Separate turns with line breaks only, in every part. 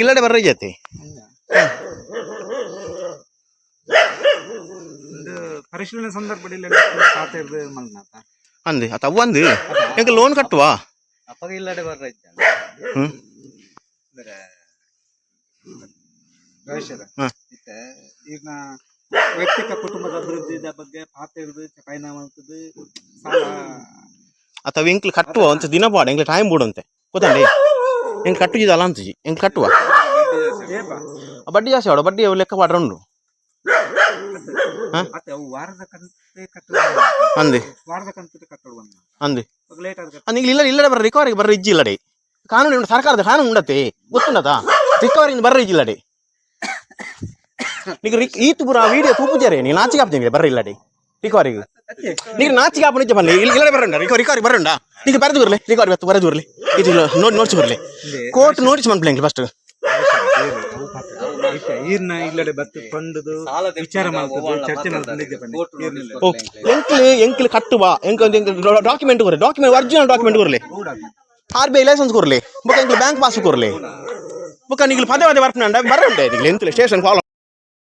ಇಲ್ಲಡೆ ಬರ್ರ ಜೊತೆ
ಒಂದು ಪರಿಶೀಲನೆ ಸಂದರ್ಭದಲ್ಲಿ ಖಾತೆ ಇರ್ದು ಮಲ್ನಾಥ
ಅಂದಿ ಅತ್ತ ಅವ್ವಂದು ಎಂಕ ಲೋನ್ ಕಟ್ಟುವ
ಅಪ್ಪಗ ಇಲ್ಲಡೆ ಬರ್ರ
ಹ್ಮ್.
ಅಂದ್ರೆ ಭವಿಷ್ಯದ. ಮತ್ತೆ ಈಗ ವೈಯಕ್ತಿಕ ಕುಟುಂಬದ ಅಭಿವೃದ್ಧಿ ಬಗ್ಗೆ ಖಾತೆ ಇರ್ದು ಚಪಾಯಿನ ಸಾ ಸಾಲ.
ಅಥವಾ ಎಂಕ್ಲು ಕಟ್ಟುವ ಒಂಚ ದಿನ ಪಾಡ ಎಂಕ್ಲು ಟೈಮ್ ಬೋಡಂತೆ. ಗೊತ್ತಂడి ಎಂಕ್ ಕಟ್ಟುಜಿದ ಅಲ್ಲ ಅಂತಜಿ? ಎಂಕ್ ಕಟ್ಟುವ ಬಡ್ಡಿ ಜಾಸ್ತಿ ಆಡ ಬಡ್ಡಿ ಲೆಕ್ಕ ಪಾಡ್ರ ಉಂಡು
ಮತ್ತೆ ಅವು ವಾರದ ಕಂತೆ ಕಟ್ಟುವ
ಅಂದೆ
ವಾರದ ಕಂತು ಕಟ್ಟುವ
ಅಂದೆ
ಲೇಟ್ ಆದ
ಅಂದ್ ಇಲ್ಲ ಇಲ್ಲಡೆ ಬರ್ರ ರಿಕವರಿಗೆ ಬರ್ರ ಇಜ್ಜಿ ಇಲ್ಲಡೆ ಕಾನೂನು ಉಂಟು ಸರ್ಕಾರದ ಕಾನೂನು ಉಂಡತೆ ಗೊತ್ತುಂಡತಾ ರಿಕವರಿಂದ ಬರ್ರ ಇಜ್ಜಿ ಇಲ್ಲಡೆ ನೀಗ ರಿಕ್ ಈತು ಪುರ ವಿಡಿಯೋ ತೂಪುಜಾರೆ ನೀ ನಾಚಿಗೆ ಹಾಪ್ತೀನಿ ಬರ್ರ ಇಲ್ಲಡೆ ರಿಕವರಿಗೆ ನೀಗ ನಾಚಿಗೆ ಹಾಪ ನಿಜ ಬನ್ನಿ ಇಲ್ಲ ಇಲ್ಲಡೆ ಬರಂಡ ರಿಕವರಿ ರಿಕವರಿ ಬರಂಡ ಈಗ ಬರೆದು ಬರಲಿ ರಿಕವರಿ ಬತ್ತು ಬರೆದು ಬರಲಿ ಇದು ನೋಡಿ ನೋಡ್ಸಿ ಬರಲಿ ಕೋರ್ಟ್ ನೋಟಿಸ್ ಫಸ್ಟ್
ಈರ್ನ ಇಲ್ಲಡೆ ಬತ್ತು ಕೊಂಡುದು ವಿಚಾರ ಮಾಡ್ತದ್ದು ಚರ್ಚೆ ಮಾಡ್ತದ್ದು
ಎಂಕ್ಲಿ ಎಂಕ್ಲು ಎಂಕ್ಲು ಕಟ್ಟುವ ಎಂಕ್ ಡಾಕ್ಯುಮೆಂಟ್ ಕೊರಲಿ ಡಾಕ್ಯುಮೆಂಟ್ ಒರಿಜಿನಲ್ ಡಾಕ್ಯುಮೆಂಟ್ ಕೊರಲಿ ಆರ್ ಬಿ ಐ ಲೈಸೆನ್ಸ್ ಕೊರಲಿ ಬೊಕ ಎಂಕ್ಲು ಬ್ಯಾಂಕ್ ಪಾಸ್ ಕೊರಲಿ ಬೊಕ ನಿಗ್ಲು ಪದೇ ಪದೇ ಬರ್ಪನ ಅಂಡ ಬರಂಡೆ ನಿಗ್ಲು ಎಂಕ್ಲು ಸ್ಟೇಷನ್ ಫಾಲೋ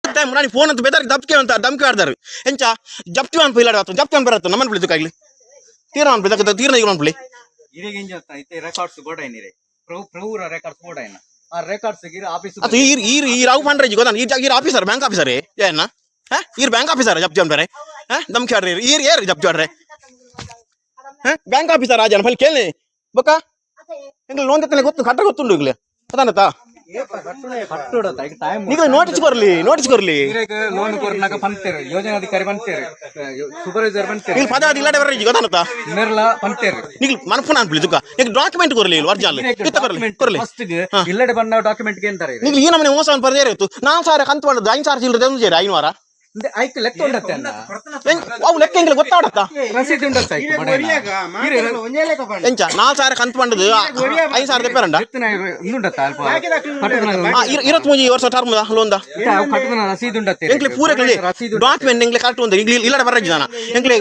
ಟೈಮ್ ನಾನು ಫೋನ್ ಅಂತ ಬೆದರ್ ದಬ್ಕೆ ಅಂತ ದಮ್ಕೆ ಆಡ್ದಾರೆ ಎಂಚ ಜಪ್ತಿ ಅನ್ಪು ಇಲ್ಲ ಜಪ್ತಿ ಅನ್ಪು ಬರತ್ತ ನಮ್ಮನ್ ಬಿಳಿದು ಕಾಗ್ಲಿ ತೀರ್ನ ಅನ್ಪ ತೀರ್ನ ಈಗ ಅನ್ಪಲಿ
ಇರೇಗಿಂಜ ಐತೆ ರೆಕಾರ್ಡ್ಸ್ ಕೂಡ ಏನಿರೆ ಪ್ರಭು ಪ್ರಭುರ ರೆಕಾರ್ಡ್ಸ್ ಆ ರೆಕಾರ್ಡ್ಸ್
ಅತ ಈರ್ ಈರ್ ಈ ರಾವ್ ಫಂಡ್ರೇಜ್ ಗೊತ್ತಾ? ಈ ಈರ್ ಆಫೀಸರ್ ಬ್ಯಾಂಕ್ ಆಫೀಸರ್ ಏನ ಹಾ? ಈರ್ ಬ್ಯಾಂಕ್ ಆಫೀಸರ್ ಜಪ್ತಿ ಅನ್ಪರೆ ಹಾ? ದಮ್ ಕೇಳ್ರಿ ಈರ್ ಏರ್ ಜಪ್ತಿ ಆಡ್ರೆ ಹಾ? ಬ್ಯಾಂಕ್ ಆಫೀಸರ್ ರಾಜನ ಫಲ್ ಕೇಳಿ ಬೊಕ ಎಂಗ್ಲು ಲೋನ್ ಗೊತ್ತು ಕಟ್ಟ ಗೊತ್ತುಂಡು ಈಗಲೇ. ಅದಾನತ
ಈಗ
ನೋಟಿಸ್ ಕೊರ್ಲಿ ನೋಟಿಸ್ ಕೊರ್ಲಿ
ಲೋನ್ ಕೊರ್ನಾಗ ಬಂತೇರು ಯೋಜನಾಧಿಕಾರಿ ಬಂತೇರಿ ಸೂಪರ್ವೈಸರ್ ಬಂತೇರಿ.
ಇಲ್ಲಡೆ ಬರ್ರಿ ಗೊತ್ತಾನತ
ಬಂತೇರು.
ಮನಪುನ ಡಾಕ್ಯುಮೆಂಟ್ ಕೊರ್ಲಿ ವರ್ಜಾಲ್. ಇತ್ತ ಕೊರ್ಲಿ ಕೊರ್ಲಿ
ಫಸ್ಟ್ ಇಲ್ಲಡೆ ಬಂದ ಡಾಕ್ಯುಮೆಂಟ್ ಅಂತಾರೆ
ನಿಗ್ಲು ಈ ನಮ್ಮನೆ ಮೋಸ ಇತ್ತು ನಾನ್ ಸಾರ ಕಂತು ಐನ್ ಐದು ಸಾವಿರ ಚಿಲ್ಲರೆ ತಂದು ಸೇರಿ ಅವು ಲೆಕ್ಕ ಹಿಂಗೆ ಗೊತ್ತಾಡತ್ತ?
ರಸೀದಿ
ಎಂಚ ನಾಲ್ಕು ಸಾವಿರ ಕಂತು ಪಂಡದು ಐದು ಸಾವಿರ ತೆಪ್ಪರಂಡ ಇರತ್ ಮೂಜಿ ವರ್ಷ ಟರ್ಮ್ ಲೋನ್ದ.
ರಸೀದಿ ಉಂಡತ್ತೆ
ಎಂಕ್ಲೆ ಪೂರ
ಕ್ಲಿ
ಡಾಕ್ಯುಮೆಂಟ್ ಎಂಕ್ಲೆ ಕರೆಕ್ಟ್ ಉಂಟು ಇಂಗ್ಲಿ ಇಲ್ಲಡ ಬರಜ್ಜಿ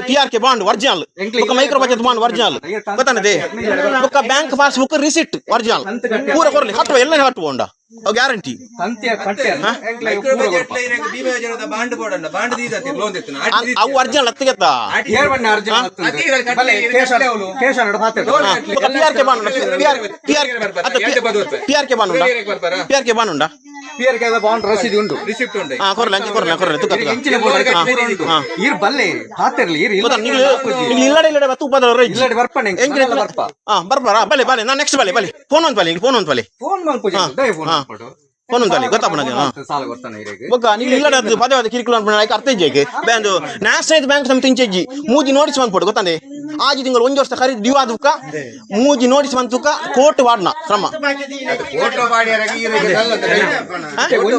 P R K bond
original
ಬೊಕ್ಕ ಮೈಕ್ರೋ ಬಜೆಟ್ ಬಾಂಡ್ ಒರಿಜಿನಲ್ ಗೊತ್ತಾನದೆ ಬೊಕ್ಕ bank passbook receipt original ಪೂರ ಕೊರಲಿ ಹತ್ತುವ ಎಲ್ಲ ಹತ್ತುವ ಅವು ಗ್ಯಾರಂಟಿ ಅವು ಒರಿಜಿನಲ್ ಹತ್ತಿಗೆತ್ತ
ಏರ್ ಬಣ್ಣ ಅರ್ಜುನ ಬಲೆ ಕೇಶವ ಕೇಶವ ನೋಡು ಮಾತಾಡು
ಪಿ ಆರ್ ಕೆ ಬಾಂಡ್
ರಸೀದಿ ಉಂಟು.
ರಿಸಿಪ್ಟ್ ಉಂಟು.
ಹಾ ಕೊರ್ಲೆ ಅಂಚೆ ಕೊರ್ಲೆ ಕೊರ್ಲೆ ತುಕ್ಕ ತುಕ್ಕ ಹಾ.
ಇರ್ ಬಲ್ಲೆ ಹಾತಿರ್ಲಿ ಇರ್ ಇಲ್ಲ
ಗೊತ್ತಾ ನೀವು ನೀವು ಇಲ್ಲಡೆ ಇಲ್ಲಡೆ ಬತ್ತು ಉಪದ
ಇಲ್ಲಡೆ ಬರ್ಪಣೆ
ಹೆಂಗಿನ
ಬರ್ಪ.
ಹಾ ಬರ್ಬಾರ ಬಲೆ ಬಲೆ ನಾ ನೆಕ್ಸ್ಟ್ ಬಲೆ ಬಲೆ. ಫೋನ್ ಒಂದು ಬಲೆ ಫೋನ್ ಒಂದು ಬಲೆ.
ಫೋನ್ ಮಾಡ್ಪೂಜೆ ಫೋನ್
ಹಾ. ಗೊತ್ತಾ ಬೊಕ್ಕ ನೀವು ಇಲ್ಲಡೆ ಪದೇ ಪದೇ ಕಿರಿಕುಲ ಅನ್ಪಣ ಆಯ್ಕೆ ಅರ್ಥ ಇಜ್ಜೇಕೆ ಬ್ಯಾಂದು ನ್ಯಾಷನಲ್ ಬ್ಯಾಂಕ್ ಸಮಿತಿ ಇಂಚೆಜ್ಜಿ ಮೂಜಿ ನೋಟಿಸ್ ಬಂದ್ಪಡು ಆಜಿ ತಿಂಗಳು ಒಂದು ವರ್ಷ ಖರೀದಿ ಡ್ಯೂ ಆದುಕ ಮೂಜಿ ನೋಟಿಸ್ ಬಂತುಕ ಕೋರ್ಟ್ ವಾಡ್ನ ಕ್ರಮ
ಫೋಟೋ ಬಾಡಿಯರಾಗಿ ಇರಗೆ
ಒಂದು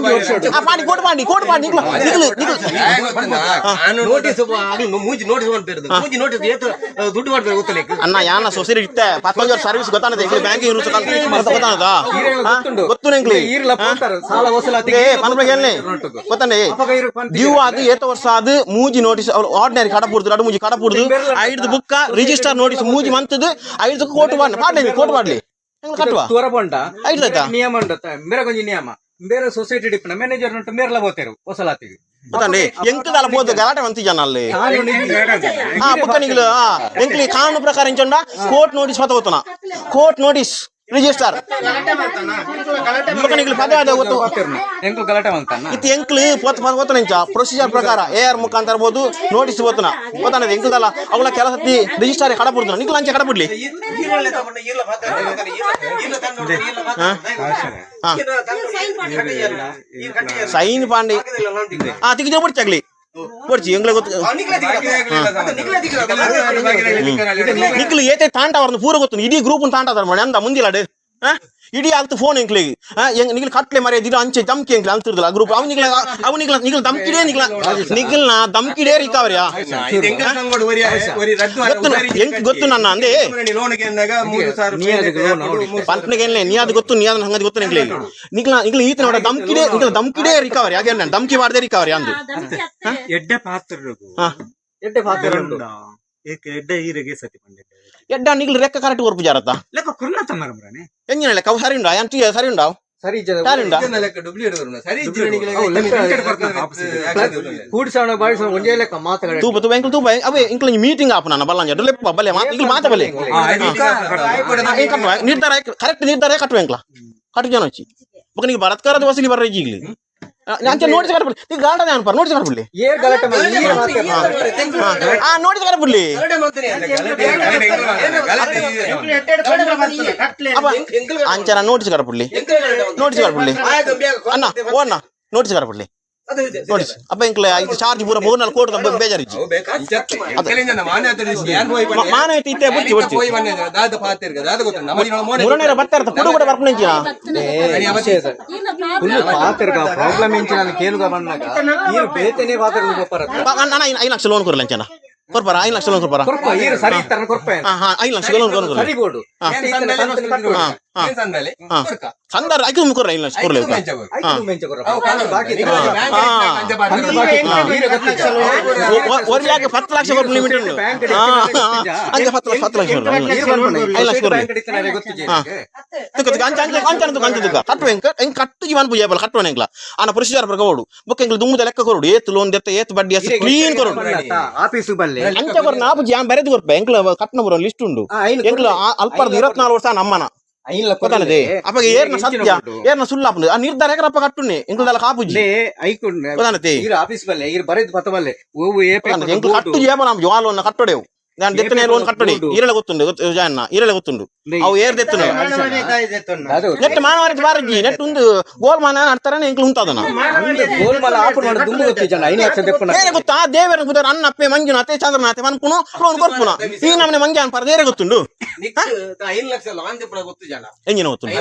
ಆ ಪಾಡಿ ಕೋರ್ಟ್ ಮಾಡಿ ಕೋರ್ಟ್ ಮಾಡಿ ನಿಗ್ಲು ನಿಗ್ಲು. ನಿಗ್ಲು
ನೋಟಿಸ್ ಮೂಜಿ ನೋಟಿಸ್ ಮಾಡ್ತಿರೋದು ಮೂಜಿ ನೋಟಿಸ್ ಏತು ದುಡ್ಡು ಮಾಡ್ಬೇಕು ಗೊತ್ತಲ್ಲ
ಅಣ್ಣ ಯಾನ ಸೊಸೈಟಿ ಇತ್ತೆ? ಪತ್ತೊಂದು ವರ್ಷ ಸರ್ವಿಸ್ ಗೊತ್ತಾನದೆ ಬ್ಯಾಂಕಿಂಗ್ ರೂಲ್ಸ್ ಗೊತ್ತಾನದ ಗೊತ್ತು ನೆಂಗ್ಲಿ?
ಪೋತಾರ ಸಾಲ ವಸೂಲಾತಿ
ಏ ಪನ್ಪೆ ಹೇಳಿ ಗೊತ್ತಾನೆ ಡ್ಯೂ ಆದು ಏತ ವರ್ಷ ಆದು ಮೂಜಿ ನೋಟಿಸ್ ಆರ್ಡಿನರಿ ಕಡಪುಡ್ದು ಎರಡು ಮೂಜಿ ಕಡಪುಡ್ದು ಐದು ಬುಕ್ಕ ರಿಜಿಸ್ಟರ್ ನೋಟಿಸ್ ಮೂಜಿ ಮಂತದ್ದು ಐದು ಕೋರ್ಟ್ ಮಾಡ್ಲಿ ಪಾಡ್ಲಿ ಕೋರ್ಟ್ ಮಾಡ್ಲಿ ಹೆಂಗ್ ಕಟ್ಟುವ
ತೂರ ಪೊಂಡ
ಐದಾಯ್ತಾ
ನಿಯಮ ಉಂಡತ್ತ ಮೇರೆ ಕೊಂಚ ನಿಯಮ ಬೇರೆ ಸೊಸೈಟಿ ಡಿಪ್ನ ಮ್ಯಾನೇಜರ್ ಉಂಟು ಮೇರ್ಲ ಬೋತೇರು ವಸೂಲಾತಿಗೆ
ಗೊತ್ತಾನೆ ಎಂಕದಾಲ పోతే గలాట వంతి జనాల్ని
ಕಾನೂನು
ఆ పక్క నీకు ఎంక్లి కానూను ప్రకారం చండ కోర్ట్ నోటీస్ పత అవుతున్నా కోర్ట్ నోటీస్ ರಿಜಿಸ್ಟರ್ ಮುಖನಿಗೆ ಪದವಾದ ಗೊತ್ತು.
ಎಂಕ್ಲು ಗಲಾಟೆ ಮಾಡ್ತಾನ?
ಇತ್ತು ಎಂಕ್ಲು ಪೋತ್ ಗೊತ್ತು ನಿಂಚ ಪ್ರೊಸೀಜರ್ ಪ್ರಕಾರ ಎ ಆರ್ ಮುಖಾಂತರ ಬೋದು ನೋಟಿಸ್ ಬೋತನ ಗೊತ್ತಾನದ ಎಂಕ್ಲದಲ್ಲ ಅವಳ ಕೆಲಸ ರಿಜಿಸ್ಟರ್ ಕಡ ಬಿಡ್ತಾನ ನಿಕ್ಲ ಅಂಚೆ
ಕಡ ಬಿಡ್ಲಿ
ಸೈನ್ ಪಾಂಡಿ. ಹಾ ತೆಗೆದು ಬಿಡ್ಚಾಗ್ಲಿ ಬಿಡ್ಚಿ ಎಂಗ್ಲ ಗೊತ್ತು ನಿಕ್ಲು ಏತೆ ತಾಂಟ ಅವ್ರನ್ನ ಪೂರ ಗೊತ್ತು ಇಡೀ ಗ್ರೂಪ್ ತಾಂಟ ಅದಾರ ಮಾಡಿ ಅಂದ ಮುಂದಿಲಾಡು ಇಡೀ ಆಗ್ತು ಫೋನ್ ಎಂಕ್ಲಿಗೆ ನಿಗ್ಲು ಕಟ್ಲೆ ಮರೆ ದಿನ ಅಂಚೆ ದಮ್ಕಿ ಎಂಕ್ಲಿ ಅಂತಿರ್ದಲ್ಲ ಗ್ರೂಪ್ ಅವ್ ನಿಗ್ಲ ಅವ್ ನಿಗ್ಲ ದಮ್ಕಿಡೇ ನಿಗ್ಲ. ನಿಗ್ಲ್ನ ದಮ್ಕಿಡೇ ರಿಕವರಿಯ ಗೊತ್ತು ಎಂಕ್ ಗೊತ್ತು ನನ್ನ ಅಂದೆ. ಪಂಪ್ನಿಗೆ ನೀ ಅದು ಗೊತ್ತು ನೀ ಅದನ್ನ ಹಂಗದ್ ಗೊತ್ತು ನಿಗ್ಲಿ ನಿಗ್ಲ ನಿಗ್ಲ ಈತ ನೋಡ ದಮ್ಕಿಡೇ ನಿಗ್ಲ ದಮ್ಕಿಡೇ ರಿಕವರಿ ಹಾಗೆ ನಾನು ದಮ್ಕಿ ಮಾಡದೆ ರಿಕವರಿ ಅಂದು?
ಎಡ್ಡೆ ಪಾತ್ರ
ಹಾ.
ಎಡ್ಡೆ ಪಾತ್ರ
ಏಕ ಎಡ್ಡೆ ಈರೆಗೆ ಸತಿ ಪಂಡೆ
ಎಡ್ಡ ನಿಗ್ಲ ರೆಕ್ಕ ಕರೆಕ್ಟ್ ಕೊರ್ಪು ಜಾರತ್ತ
ಲೆಕ್ಕ ಕುರ್ನ ತನ್ನಗಮ್ರಾನೆ
ಎಂಜಿನ ಲೆಕ್ಕ ಅವು ಸರಿ ಉಂಡಾ ಎಂಟಿ ಸರಿ ಉಂಡಾವ್
ಸರಿ ಜನ
ಯಾರಿಂದ
ಲೆಕ್ಕ ಡೂಪ್ಲಿಕೇಟ್ ಬರೋಣ ಸರಿ ಇಜ್ಜಿರಣಿಗೆ
ಅವು ಲೆಕ್ಕ ಕೂಡಿಸೋಣ ಬಾಡಿಸೋಣ ಒಂದೇ ಲೆಕ್ಕ ಮಾತುಗಳು
ತೂಪ ತೂಪ ಎಂಕ್ಲು ತೂಪ ಅವೇ ಎಂಕ್ಲು ಮೀಟಿಂಗ್ ಆಪ ನನ್ನ ಬಲ್ಲ ಅಂಜ ಲೆಪ್ಪ ಬಲ್ಲೆ ಮಾತು ಈಗ ಮಾತ ಬಲ್ಲೆ ಏನ್ ಕಟ್ಟುವ ನಿರ್ಧಾರ ಕರೆಕ್ಟ್ ನಿರ್ಧಾರ ಕಟ್ಟುವ ಎಂಕ್ಲ ಕಟ್ಟು ಜನ వచ్చి ఒక నీకు బలత్కారది వసూలు బర్ర ఈగిలి
ನಾನು ನೋಡಿದ ಕಡೆ ಬಿಡ್ಲಿ ನೀವು
ಗಾಂಡ ನಾನು ನೋಡಿದ ಕಡೆ ಬಿಡ್ಲಿ ಅಂಚನ ನೋಟಿಸ್ ಕಡೆ ಬಿಡ್ಲಿ ನೋಟಿಸ್ ಅಣ್ಣ ಓಣ್ಣ ನೋಟಿಸ್ ಕಡೆ ಬಿಡ್ಲಿ ಅಪ್ಪ ಇಂಕ್ಲೆ ಇದು. ಚಾರ್ಜ್ ಪೂರ ಮೂರ್ ನಾಲ್ಕು ಕೋಟಿ ಬೇಜಾರು ಮಾನವತೆ ಇತ್ತೆ ಬಿಡ್ತಿ ಮೂರನೇ ಬರ್ತಾ ಇರ್ತಾರೆ ಕೊಡು ಕೂಡ ಬರ್ಕೊಂಡು
ಫುಲ್ ಪಾತ್ರಗ ಪ್ರಾಬ್ಲಮ್ ಇಂಚ ನಾನು ಕೇಳುಗ ಬಂದಾಗ ಈರು ಬೇತನೆ ಪಾತ್ರ ಗೊಪ್ಪರತ್ತ
ಅಣ್ಣ ಐದು ಲಕ್ಷ ಲೋನ್ ಕೊರಲ್ಲ ಅಂಚನ ಕೊರ್ಪಾರ ಐದು ಲಕ್ಷ ಲೋನ್ ಕೊರ್ಪಾರ
ಕೊರ್ಪ ಈರು ಸರಿ ಇತ್ತಾರ ಕೊರ್ಪ
ಹಾ ಹಾ ಐದು ಲಕ್ಷ ಲೋನ್ ಕೊರ
ಸರಿ ಬೋಡು
ಹಾ. ಹಾ ಸಂದಾರ ಐದು ಕೊರ್ರ ಐದು ಲಕ್ಷ ಕೊರ್ಲೆ
ಐದು ಮೆಂಚ ಕೊರ್ಪ ಬಾಕಿ
ஒரு லேக் பத்து லட்சம் ஒரு லிமிட் உண்டு ஆ, ஆ, அங்க பத்து லட்சம் பத்து லட்சம் ఐదు లక్ష కొర్రే ತುಕ್ಕ ಅಂಚ ಅಂಚ ಅಂಚ ಅಂಚ ಅಂಚ ತುಕ್ಕ ಕಟ್ಟು ಎಂಕ ಎಂಕ ಕಟ್ಟು ಜೀವನ ಪೂಜೆ ಬಲ ಕಟ್ಟು ಎಂಕ್ಲ ಆನ ಪ್ರೊಸೀಜರ್ ಪ್ರಕಾರ ಕೊಡು ಬೊಕ್ಕ ಎಂಕ್ಲ ದುಮ್ಮದ ಲೆಕ್ಕ ಕೊಡು ಏತ್ ಲೋನ್ ದೆತ್ತ ಏತ್ ಬಡ್ಡಿ ಅಷ್ಟು ಕ್ಲೀನ್ ಕೊಡು
ಆಫೀಸ್ ಬಲ್ಲೆ
ಅಂಚ ಕೊರ ನಾ ಪೂಜೆ ಆನ್ ಬರೆದು ಕೊರ್ಪ ಎಂಕ್ಲ ಕಟ್ನ ಬರೋ ಲಿಸ್ಟ್ ಉಂಡು ಎಂಕ್ಲ ಅಲ್ಪರ್ದು ಇರತ್ನಾಲ್ಕು ವರ್ಷ ನಮ್ಮನ ಗೊತ್ತಾನದೆ ಅಪ್ಪಗ ಏರ್ನ ಸತ್ಯ ಏರ್ನ ಸುಳ್ಳಾಪುಂಡು ಆ ನಿರ್ಧಾರ ಯಾಕರಪ್ಪ ಕಟ್ಟುನೆ ಎಂಕ್ಲದಲ್ಲ ಕಾಪುಜಿ
ಐಕೊಂಡು
ಗೊತ್ತಾನತೆ
ಈರು ಆಫೀಸ್ ಬಲ್ಲೆ ಈರು ಬರೆದು ಪತ್ತ ಬಲ್ಲೆ ಓವು ಏ
ಗೊತ್ತಾನತೆ ಎಂಕ್ಲ ಕಟ್ಟು ಜೇಬ ನಮ್ ಜೋಲೋನ್ನ ಕಟ್ಟೊಡೆವು ನಾನು ದೆತ್ತನೆ ಲೋನ್ ಕಟ್ಟೊಡೆ ಈರಳೆ ಗೊತ್ತುಂಡು ಗೊತ್ತು ಜಾಯನ್ನ ಈರಳೆ ಗೊತ್ತುಂಡು ಅವು ಏರ್ ದೆತ್ತನೆ
ಅದು
ನೆಟ್ ಮಾನವರಿಗೆ ಬಾರಜ್ಜಿ ನೆಟ್ ಒಂದು ಗೋಲ್ ಮಾನ ನಡ್ತಾರನೆ ಎಂಕ್ಲು ಉಂಟಾದನ
ಗೋಲ್ಮಾಲ ಆಫರ್ ಮಾಡಿ ದುಂಬು ಗೊತ್ತಿ ಜನ ಐದು ಲಕ್ಷ ತೆಪ್ಪನ
ಬೇರೆ ಗೊತ್ತಾ ದೇವರ ಕುದರ ಅನ್ನಪ್ಪೆ ಮಂಜುನಾಥೆ ಚಂದ್ರನಾಥೆ ಮನ್ಪುನು ಲೋನ್ ಕೊರ್ಪುನ ಈಗ ನಮ್ಮನೆ ಮಂಜ ಅನ್ಪಾರ ಬೇರೆ ಗೊತ್ತುಂಡು
ಐದು ಲಕ್ಷ ಲಾಂಚ್ ಪಡ ಗೊತ್ತು ಜನ
ಎಂಜಿನ ಗೊತ್ತುಂಡು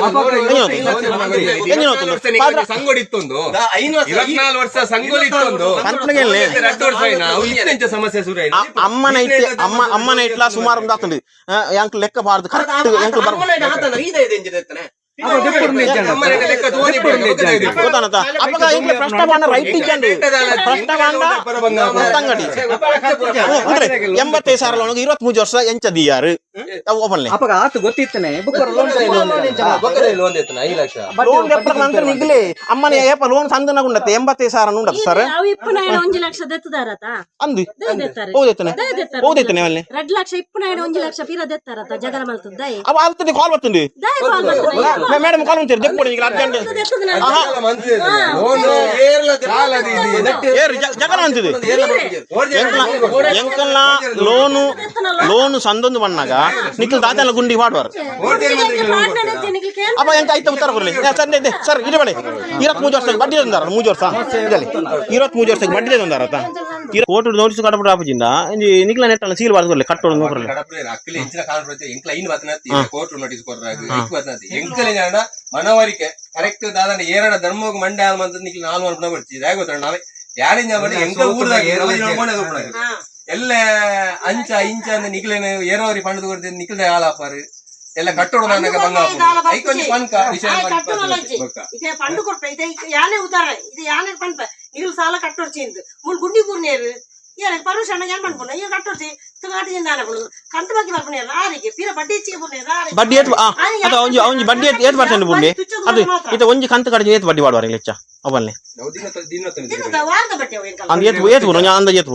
ಎಂಜಿನ ಗೊತ್ತುಂಡು
ಸಂಗೋಡಿತ್ತೊಂದು
ಐದು ಲಕ್ಷ
ಇಪ್ಪತ್ನಾಲ್ಕು ವರ್ಷ ಸಂಗೋಲಿತ್ತೊಂದು
ಕನ್ಪನಿಗೆ
ಎರಡು ವರ್ಷ ಆಯ್ನ ಅವು ಇತ್ತೆಂಚ ಸಮಸ್ಯೆ ಶುರು ಆಯ್ತು
ಅಮ್ಮನ ಇಟ್ಟೆ ಅಮ್ಮ ಅಮ್ಮನ ಇಟ್ಲ ಸುಮಾರು ಒಂದು ಆತುಂಡು ಎಂಕ್ ಲೆಕ್ಕ ಬಾರ್ದು ಕರೆಕ್ಟ್ ಎಂಕ್ ಬರ್
ಲೆಕ್ಕ ತೋರಿ
ಗೊತ್ತಾನತ ಅಪ್ಪಗ ಎಂಕ್ಲೆ ಪ್ರಶ್ನೆ ಬಾಂಡ ರೈಟ್ ಇಕ್ಕಂಡು ಪ್ರಶ್ನೆ ಬಾಂಡ ತಂಗಡಿ ಅಂದ್ರೆ ಎಂಬತ್ತೈದು ಸಾವಿರ ಲೋನ್ ಇರುವತ್ ಮೂರು ವರ್ಷ ಎಂಚ ದಿಯಾರು ಓಪನ್ಲಿ
ಅಪ್ಪ ಆತು ಗೊತ್ತಿತ್ತನೆ ಬುಕ್ಕರ್ ಲೋನ್ ಬುಕ್ಕರ್
ಲೋನ್ ಎತ್ತನ ಐದು ಲಕ್ಷ
ಲೋನ್ ಎಪ್ಪತ್ತು ನಂತರ ನಿಗ್ಲಿ ಅಮ್ಮನೆ ಏಪ ಲೋನ್ ಸಂದನ ಉಂಡತ್ತೆ ಎಂಬತ್ತೈದು ಸಾವಿರ ಉಂಡತ್ತೆ ಸರ್
ಅವು ಇಪ್ಪನ ಐದು ಒಂದು ಲಕ್ಷ ದೆತ್ತದಾರತ
ಅಂದು
ಓದೆತ್ತನೆ
ಓದೆತ್ತನೆ ಅಲ್ಲಿ
ಎರಡು ಲಕ್ಷ ಇಪ್ಪನ ಐದು ಒಂದು ಲಕ್ಷ ಪೀರ ದೆತ್ತಾರತ ಜಗರ ಮಲ್ತದ
ಅವ ಆಗ್ತದೆ ಕಾಲ್
ಬರ್తుంది
ಮೇಡಮ್ ಕಾಲ್ ಮಾಡ್ತೀರಿ ದೆಪ್ಪಡಿ ನಿಗ್ಲಿ ಅರ್ಜೆಂಟ್ ಜಗರ ಅಂತಿದೆ ಎಂಕಲ್ನ ಲೋನು ಲೋನು ಸಂದೊಂದು ಬಣ್ಣಾಗ ನಿಖಿಲ್ ದಾತನ ಗುಂಡಿ ಮಾಡುವಾರು ಅಪ್ಪ ಎಂತ ಆಯ್ತಾ ಉತ್ತರ ಕೊಡ್ಲಿ ಏ, ಸರ್ ಇದೆ ಸರ್ ಇದು ಬೇಡ ಇರತ್ ಮೂರು ವರ್ಷಕ್ಕೆ ಬಡ್ಡಿ ತಂದಾರ ಮೂರು ವರ್ಷ ಇದರಲ್ಲಿ ಇರತ್ ಮೂರು ವರ್ಷಕ್ಕೆ ಬಡ್ಡಿ ತಂದಾರ ಕೋರ್ಟ್ ನೋಟಿಸ್ ಕಟ್ಟಬಿಟ್ಟು ಆಪಜಿಂದ ನಿಖಿಲ ನೆಟ್ಟಲ್ಲ ಸೀಲ್ ಬಾರ್ದು ಕೊಡ್ಲಿ ಕಟ್ಟೋಡು ನೋಡ್ರಲ್ಲ
ಅಕ್ಕಲಿ ಹೆಂಚಿನ ಕಾಲ್ ಬರುತ್ತೆ ಎಂಕ್ಲ ಐನ್ ಬತ್ತನತ್ತಿ ಕೋರ್ಟ್ ನೋಟಿಸ್ ಕೊಡ್ರಾಗ ಐಕ್ ಬತ್ತನತ್ತಿ ಎಂಕಲೆ ಜನ ಮನವರಿಕೆ ಕರೆಕ್ಟ್ ದಾದನ ಏರಡ ಧರ್ಮೋಗ ಮಂಡೆ ಆಲ್ ಮಂತ ನಿಕ್ಲಿ ನಾಲ್ ಮನ್ಪುನ ಬರ್ತಿ ಇದಾಗ ಗೊತ್ತಣ್ಣ ನಾವೇ ಯಾರಿಂದ ಮಾಡಿ ಎಂತ ಊರ್ದಾಗ ಎಲ್ಲ ಅಂಚ ಇಂಚ ಅಂದ ನಿಕ್ಲೇನ ಏರೋರಿ ಪಂಡದ ಕೊಡ್ತಿ ನಿಕ್ಲೆ ಹಾಲಾಪಾರು ಎಲ್ಲ ಕಟ್ಟೋಡು ನನಗೆ ಬಂಗ ಐಕೊಂಚ ಪಂಕ ವಿಷಯ
ಇದೇ ಪಂಡು ಕೊಟ್ಟ ಇದೇ ಯಾನೆ ಉದಾರ ಇದು ಯಾನೆ ಪಂಪ ನೀರು ಸಾಲ ಕಟ್ಟೊಡ್ಚಿಂದು ಮುಲ್ ಗುಂಡಿ ಪೂರ್ಣಿಯರು ಏನ ಪರ್ಮಿಷನ್ ಏನ್ ಮಾಡ್ಬೋಣ ಈಗ ಕಟ್ಟೊಡ್ಚಿ ತುಗಾಟಿ ದಾನ ಬಿಡುದು ಕಂತು ಬಗ್ಗೆ ಬರ್ಪುಣಿಯರು ಆರಿಗೆ ಪೀರ ಬಡ್ಡಿ ಹೆಚ್ಚಿಗೆ ಪುಣ್ಯರು ಆರಿಗೆ
ಬಡ್ಡಿ ಏತ್ ಅದ ಒಂಜಿ ಒಂಜಿ ಬಡ್ಡಿ ಏತ್ ಏತ್ ಪರ್ಸೆಂಟ್ ಬುಡ್ಲಿ ಅದು ಇದು ಒಂಜಿ ಕಂತು ಕಡಿಮೆ ಏತ್ ಬಡ್ಡಿ ಮಾಡುವಾರ ಲೆಚ್ಚ ಅವನ್ನೆ
ತಿನ್ನುತ್ತ ವಾರದ ಬಟ್ಟೆ ಅವು ಏನ್
ಅಂದ್ ಏತ್ ಏತ್ ಅಂದ ಏತ್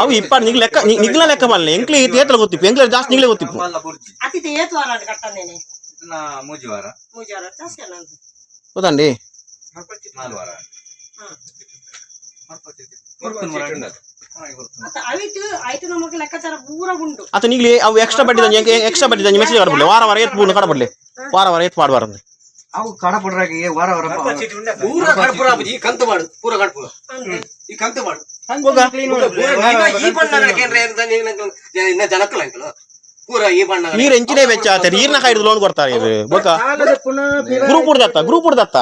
ಅವು ಇಪ್ಪ ನಿಗ್ ಲೆಕ್ಕ ನಿ- ನಿಗ್ಲ ಲೆಕ್ಕ ಬಲ್ಲೆ ಎಂಕ್ಲಿ ಏತ್ ಏತ್ಲ ಗೊತ್ತಿಪ್ಪು ಎಂಕ್ಲ ಜಾಸ್ತಿ ನಿಗ್ಲೆ ಗೊತ್ತಿಪ್ಪು
ಅಂತ
ನಿಗ್ಲಿ ಅವು ಎಕ್ಸ್ಟ್ರಾ ಬಡ್ಡಿ ಎಕ್ಸ್ಟ್ರಾ ಬಡ್ಡಿ ಮೆಸೇಜ್ ಕಡಬಡ್ಲಿ ವಾರ ವಾರ ಏತ್ ಕಡಬಡ್ಲಿ ವಾರ ವಾರ ಏತ್
ಅವು ಕಡ ಪಡ್ರಾಗಿ ವಾರ ವಾರ
ಪೂರ ಕಡ್ಪುರ ಈ ಕಂತು ಮಾಡು ಪೂರ ಕಡ್ಪುರ ಈ ಕಂತು ಮಾಡು
ಹೋಗ
ಈ ಬಣ್ಣ ಇನ್ನ ಜನಕ್ಕಲ್ಲ ಅಂಕಲ್ ಪೂರ ಈ ಬಣ್ಣ
ನೀರ್ ಎಂಚಿನೇ ವೆಚ್ಚ ಆತಾರೆ ನೀರ್ನ ಕಾಯ್ದು ಲೋನ್ ಕೊಡ್ತಾರೆ ಇದು ಗ್ರೂಪ್ ಉಡ್ದತ್ತ ಗ್ರೂಪ್ ಉಡ್ದತ್ತ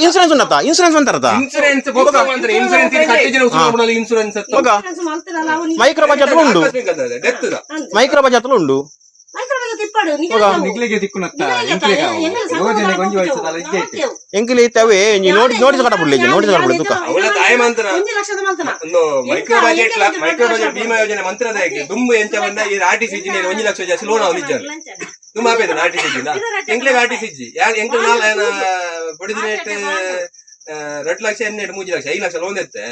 ಇನ್ಸೂರೆನ್ಸ್ ಉಂಡತ್ತ ಇನ್ಸೂರೆನ್ಸ್ ಮೈಕ್ರೋ ಬಜೆಟ್ ಉಂಡು
ಡೆತ್
ಮೈಕ್ರೋ ಬಜೆಟ್ ಉಂಡು
ದಿಕ್ಕುನತ್ತ ಯೋಜನೆ ಗೊಂಜಿ ವಹಿಸದಲ್ಲ ಇದ್ದೇ
ಎಂಕ್ಲಿ ಇತ್ತವೆ ಕಟ್ಟಬಿಡ್ಲಿ ತುಕ
ಅವಳ ತಾಯಿ ಮಂತ್ರ.
ಒಂದು
ಮೈಕ್ರೋ ಬಜೆಟ್ ಮೈಕ್ರೋ ಬಜೆಟ್ ಭೀಮಾ ಯೋಜನೆ ಮಂತ್ರದ ದುಂಬು ಎಂಚ ಬಂದ ಈ ಆರ್ ಟಿ ಒಂದು ಲಕ್ಷ ಜಾಸ್ತಿ ಲೋನ್ ಅವ್ನು ತುಂಬ ಯಾರು ನಾಲ್ ಎರಡು ಲಕ್ಷ ಎನ್ನೆರಡು ಮೂಜಿ ಲಕ್ಷ ಐದು ಲಕ್ಷ ಲೋನ್ ಎತ್ತೆ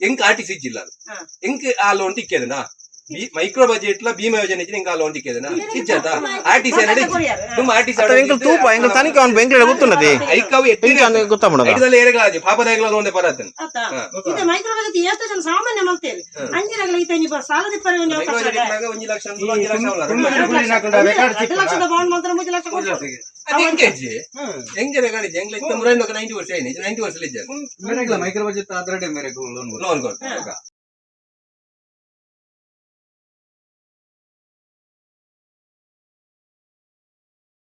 ಎಂಕ್ ಆರ್ ಟಿ ಸಿ ಇಲ್ಲ. ಎಂಕ್ ಆ ಲೋನ್ ಟಿಕ್ಕೇದನಾ ಮೈಕ್ರೋ ಬಜೆಟ್ ಲ ಭೀಮಾ ಯೋಜನೆ ಆ ಲೋನ್ ಟಿಕ್ಕೇದನಾ ಇಜ್ಜದ ಆರ್ ಟಿ ಸಿ ಅನ್ನೋದು ఇంకా ಆರ್ ಟಿ ಸಿ
ಎಂಕ್ಲು ತೂಪ ಎಂಕ್ಲು ತನಿಖೆ ಅವ್ನು
ಮೈಕ್ರೋ ಬಜೆಟ್ ಎಷ್ಟು ಜನ ಸಾಮಾನ್ಯ ಮಲ್ತೇವೆ. ಅಂಜಿನಗಳ ಈತ ನೀವು ಸಾಲದ ಪರಿ ಒಂದು
ಮೈಕ್ರೋ
ಅವಕಾಶ
ಬಜೆಟ್ ಒಂದು ಲಕ್ಷ ಒಂದು ಲಕ್ಷ ಅವಲ್ಲ
ಎರಡು ಲಕ್ಷದ ಬಾಂಡ್ ಮಾತ್ರ ಮೂರು ಲಕ್ಷ ಕೊಡ್ತಾರೆ.
ಹೆಂಗೆ ಹೆಂಗೆ ರೆಕಾರ್ಡ್ ಇದೆ ಹೆಂಗೆ ಇತ್ತ. ಮುರೈನ್ ನೈಂಟಿ ವರ್ಷ
ಮೈಕ್ರೋ ಬಜೆಟ್ ಆದ್ರೆ ಮೇರೆ ಲೋನ್
ಲೋನ್ ಕೊಟ್ಟು